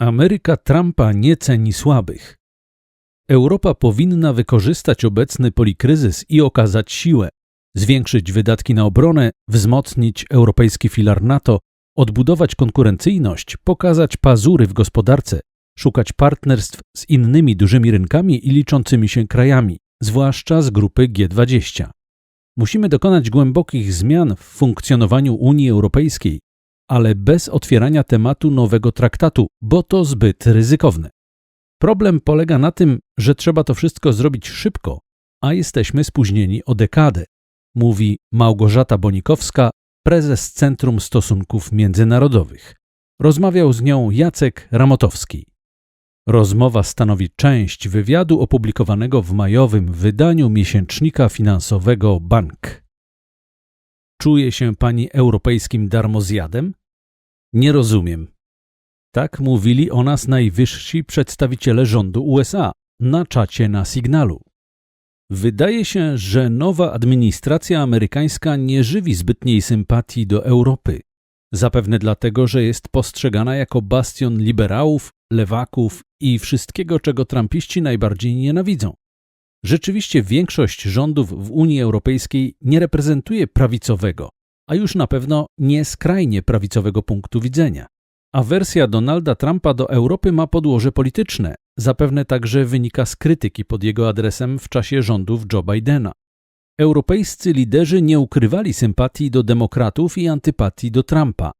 Ameryka Trumpa nie ceni słabych. Europa powinna wykorzystać obecny polikryzys i okazać siłę, zwiększyć wydatki na obronę, wzmocnić europejski filar NATO, odbudować konkurencyjność, pokazać pazury w gospodarce, szukać partnerstw z innymi dużymi rynkami i liczącymi się krajami, zwłaszcza z grupy G20. Musimy dokonać głębokich zmian w funkcjonowaniu Unii Europejskiej, ale bez otwierania tematu nowego traktatu, bo to zbyt ryzykowne. Problem polega na tym, że trzeba to wszystko zrobić szybko, a jesteśmy spóźnieni o dekadę, mówi Małgorzata Bonikowska, prezes Centrum Stosunków Międzynarodowych. Rozmawiał z nią Jacek Ramotowski. Rozmowa stanowi część wywiadu opublikowanego w majowym wydaniu miesięcznika finansowego Bank. Czuje się pani europejskim darmozjadem? Nie rozumiem. Tak mówili o nas najwyżsi przedstawiciele rządu USA na czacie na Signalu. Wydaje się, że nowa administracja amerykańska nie żywi zbytniej sympatii do Europy. Zapewne dlatego, że jest postrzegana jako bastion liberałów, lewaków i wszystkiego, czego trampiści najbardziej nienawidzą. Rzeczywiście większość rządów w Unii Europejskiej nie reprezentuje prawicowego, a już na pewno nie skrajnie prawicowego punktu widzenia. A wersja Donalda Trumpa do Europy ma podłoże polityczne, zapewne także wynika z krytyki pod jego adresem w czasie rządów Joe Bidena. Europejscy liderzy nie ukrywali sympatii do demokratów i antypatii do Trumpa.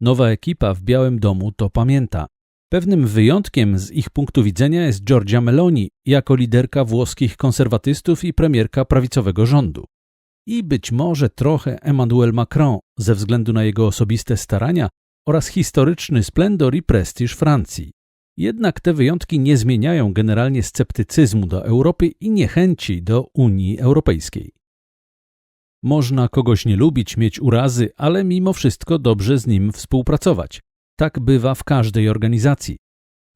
Nowa ekipa w Białym Domu to pamięta. Pewnym wyjątkiem z ich punktu widzenia jest Giorgia Meloni jako liderka włoskich konserwatystów i premierka prawicowego rządu. I być może trochę Emmanuel Macron ze względu na jego osobiste starania oraz historyczny splendor i prestiż Francji. Jednak te wyjątki nie zmieniają generalnie sceptycyzmu do Europy i niechęci do Unii Europejskiej. Można kogoś nie lubić, mieć urazy, ale mimo wszystko dobrze z nim współpracować. Tak bywa w każdej organizacji.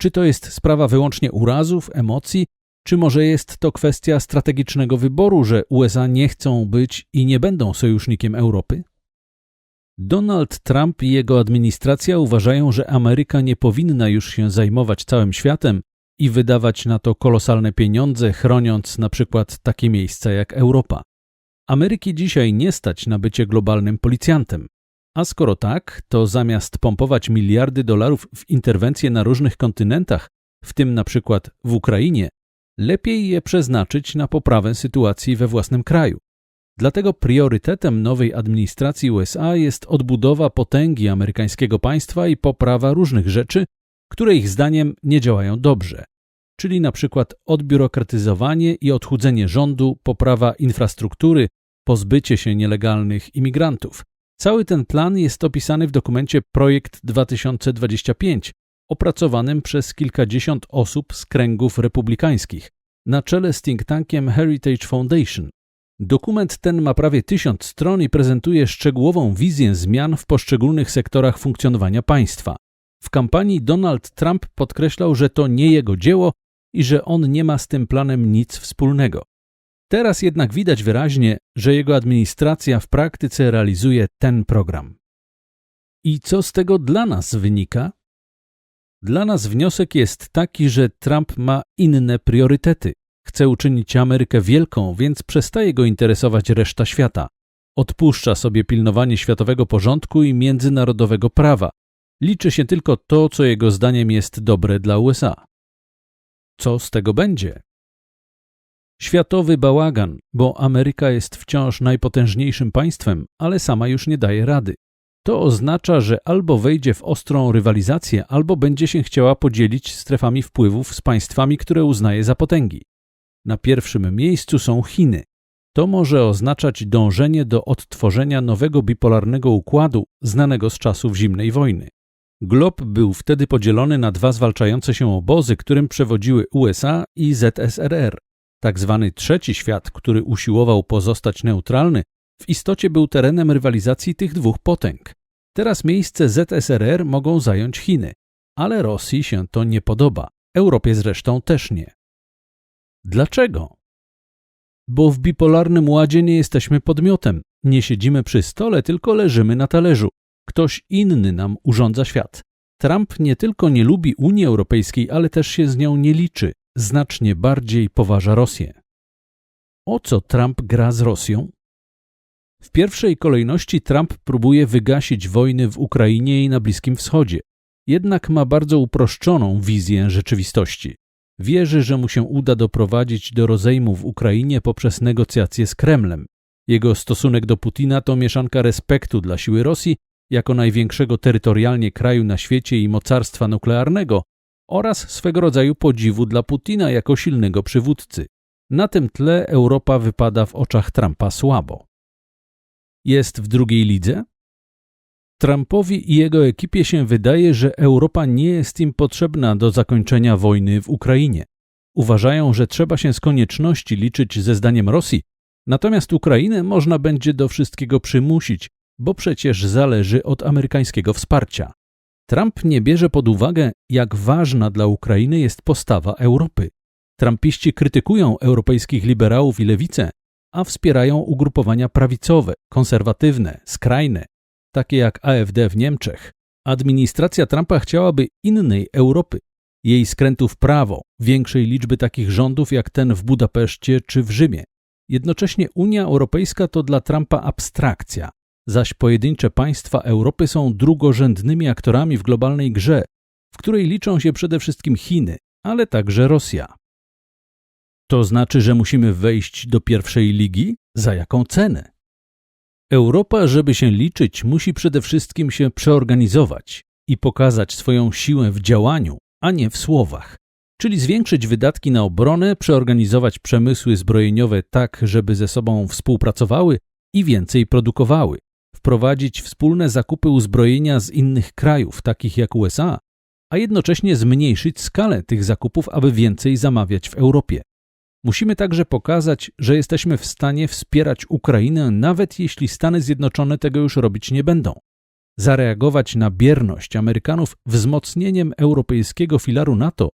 Czy to jest sprawa wyłącznie urazów, emocji, czy może jest to kwestia strategicznego wyboru, że USA nie chcą być i nie będą sojusznikiem Europy? Donald Trump i jego administracja uważają, że Ameryka nie powinna już się zajmować całym światem i wydawać na to kolosalne pieniądze, chroniąc na przykład takie miejsca jak Europa. Ameryki dzisiaj nie stać na bycie globalnym policjantem. A skoro tak, to zamiast pompować miliardy dolarów w interwencje na różnych kontynentach, w tym na przykład w Ukrainie, lepiej je przeznaczyć na poprawę sytuacji we własnym kraju. Dlatego priorytetem nowej administracji USA jest odbudowa potęgi amerykańskiego państwa i poprawa różnych rzeczy, które ich zdaniem nie działają dobrze, czyli na przykład odbiurokratyzowanie i odchudzenie rządu, poprawa infrastruktury, pozbycie się nielegalnych imigrantów. Cały ten plan jest opisany w dokumencie Projekt 2025, opracowanym przez kilkadziesiąt osób z kręgów republikańskich, na czele z think tankiem Heritage Foundation. Dokument ten ma prawie tysiąc stron i prezentuje szczegółową wizję zmian w poszczególnych sektorach funkcjonowania państwa. W kampanii Donald Trump podkreślał, że to nie jego dzieło i że on nie ma z tym planem nic wspólnego. Teraz jednak widać wyraźnie, że jego administracja w praktyce realizuje ten program. I co z tego dla nas wynika? Dla nas wniosek jest taki, że Trump ma inne priorytety. Chce uczynić Amerykę wielką, więc przestaje go interesować reszta świata. Odpuszcza sobie pilnowanie światowego porządku i międzynarodowego prawa. Liczy się tylko to, co jego zdaniem jest dobre dla USA. Co z tego będzie? Światowy bałagan, bo Ameryka jest wciąż najpotężniejszym państwem, ale sama już nie daje rady. To oznacza, że albo wejdzie w ostrą rywalizację, albo będzie się chciała podzielić strefami wpływów z państwami, które uznaje za potęgi. Na pierwszym miejscu są Chiny. To może oznaczać dążenie do odtworzenia nowego bipolarnego układu znanego z czasów zimnej wojny. Glob był wtedy podzielony na dwa zwalczające się obozy, którym przewodziły USA i ZSRR. Tak zwany trzeci świat, który usiłował pozostać neutralny, w istocie był terenem rywalizacji tych dwóch potęg. Teraz miejsce ZSRR mogą zająć Chiny, ale Rosji się to nie podoba, Europie zresztą też nie. Dlaczego? Bo w bipolarnym ładzie nie jesteśmy podmiotem, nie siedzimy przy stole, tylko leżymy na talerzu. Ktoś inny nam urządza świat. Trump nie tylko nie lubi Unii Europejskiej, ale też się z nią nie liczy, znacznie bardziej poważa Rosję. O co Trump gra z Rosją? W pierwszej kolejności Trump próbuje wygasić wojny w Ukrainie i na Bliskim Wschodzie, jednak ma bardzo uproszczoną wizję rzeczywistości. Wierzy, że mu się uda doprowadzić do rozejmu w Ukrainie poprzez negocjacje z Kremlem. Jego stosunek do Putina to mieszanka respektu dla siły Rosji jako największego terytorialnie kraju na świecie i mocarstwa nuklearnego oraz swego rodzaju podziwu dla Putina jako silnego przywódcy. Na tym tle Europa wypada w oczach Trumpa słabo. Jest w drugiej lidze? Trumpowi i jego ekipie się wydaje, że Europa nie jest im potrzebna do zakończenia wojny w Ukrainie. Uważają, że trzeba się z konieczności liczyć ze zdaniem Rosji, natomiast Ukrainę można będzie do wszystkiego przymusić, bo przecież zależy od amerykańskiego wsparcia. Trump nie bierze pod uwagę, jak ważna dla Ukrainy jest postawa Europy. Trumpiści krytykują europejskich liberałów i lewicę, a wspierają ugrupowania prawicowe, konserwatywne, skrajne, takie jak AfD w Niemczech. Administracja Trumpa chciałaby innej Europy, jej skrętu w prawo, większej liczby takich rządów jak ten w Budapeszcie czy w Rzymie. Jednocześnie Unia Europejska to dla Trumpa abstrakcja, zaś pojedyncze państwa Europy są drugorzędnymi aktorami w globalnej grze, w której liczą się przede wszystkim Chiny, ale także Rosja. To znaczy, że musimy wejść do pierwszej ligi? Za jaką cenę? Europa, żeby się liczyć, musi przede wszystkim się przeorganizować i pokazać swoją siłę w działaniu, a nie w słowach. Czyli zwiększyć wydatki na obronę, przeorganizować przemysły zbrojeniowe tak, żeby ze sobą współpracowały i więcej produkowały, wprowadzić wspólne zakupy uzbrojenia z innych krajów, takich jak USA, a jednocześnie zmniejszyć skalę tych zakupów, aby więcej zamawiać w Europie. Musimy także pokazać, że jesteśmy w stanie wspierać Ukrainę, nawet jeśli Stany Zjednoczone tego już robić nie będą. Zareagować na bierność Amerykanów wzmocnieniem europejskiego filaru NATO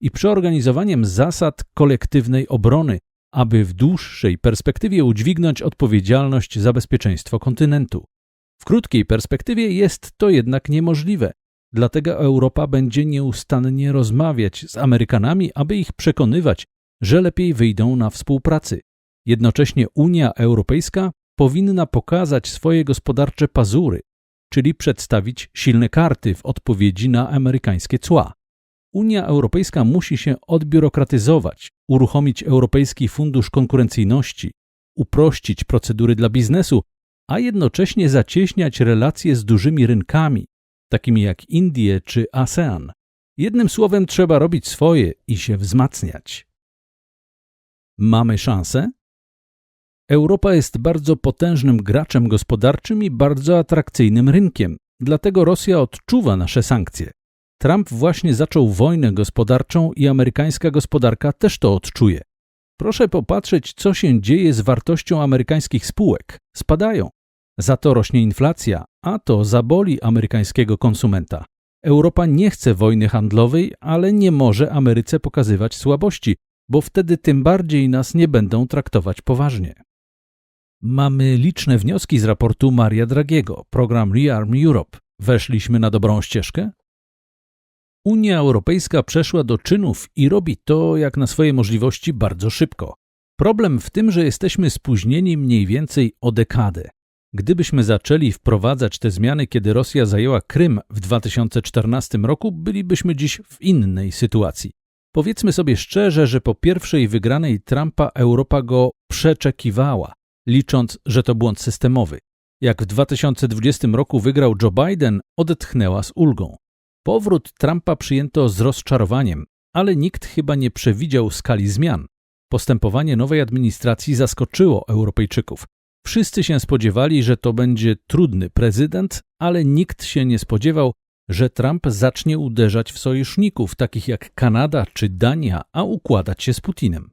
i przeorganizowaniem zasad kolektywnej obrony, aby w dłuższej perspektywie udźwignąć odpowiedzialność za bezpieczeństwo kontynentu. W krótkiej perspektywie jest to jednak niemożliwe, dlatego Europa będzie nieustannie rozmawiać z Amerykanami, aby ich przekonywać, że lepiej wyjdą na współpracy. Jednocześnie Unia Europejska powinna pokazać swoje gospodarcze pazury, czyli przedstawić silne karty w odpowiedzi na amerykańskie cła. Unia Europejska musi się odbiurokratyzować, uruchomić Europejski Fundusz Konkurencyjności, uprościć procedury dla biznesu, a jednocześnie zacieśniać relacje z dużymi rynkami, takimi jak Indie czy ASEAN. Jednym słowem trzeba robić swoje i się wzmacniać. Mamy szansę? Europa jest bardzo potężnym graczem gospodarczym i bardzo atrakcyjnym rynkiem, dlatego Rosja odczuwa nasze sankcje. Trump właśnie zaczął wojnę gospodarczą i amerykańska gospodarka też to odczuje. Proszę popatrzeć, co się dzieje z wartością amerykańskich spółek. Spadają. Za to rośnie inflacja, a to zaboli amerykańskiego konsumenta. Europa nie chce wojny handlowej, ale nie może Ameryce pokazywać słabości, bo wtedy tym bardziej nas nie będą traktować poważnie. Mamy liczne wnioski z raportu Maria Dragiego, program Rearm Europe. Weszliśmy na dobrą ścieżkę? Unia Europejska przeszła do czynów i robi to, jak na swoje możliwości, bardzo szybko. Problem w tym, że jesteśmy spóźnieni mniej więcej o dekadę. Gdybyśmy zaczęli wprowadzać te zmiany, kiedy Rosja zajęła Krym w 2014 roku, bylibyśmy dziś w innej sytuacji. Powiedzmy sobie szczerze, że po pierwszej wygranej Trumpa Europa go przeczekiwała, licząc, że to błąd systemowy. Jak w 2020 roku wygrał Joe Biden, odetchnęła z ulgą. Powrót Trumpa przyjęto z rozczarowaniem, ale nikt chyba nie przewidział skali zmian. Postępowanie nowej administracji zaskoczyło Europejczyków. Wszyscy się spodziewali, że to będzie trudny prezydent, ale nikt się nie spodziewał, że Trump zacznie uderzać w sojuszników takich jak Kanada czy Dania, a układać się z Putinem.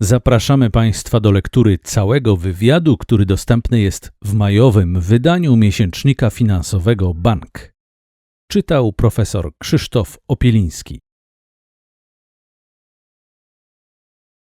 Zapraszamy Państwa do lektury całego wywiadu, który dostępny jest w majowym wydaniu miesięcznika finansowego Bank. Czytał profesor Krzysztof Opieliński.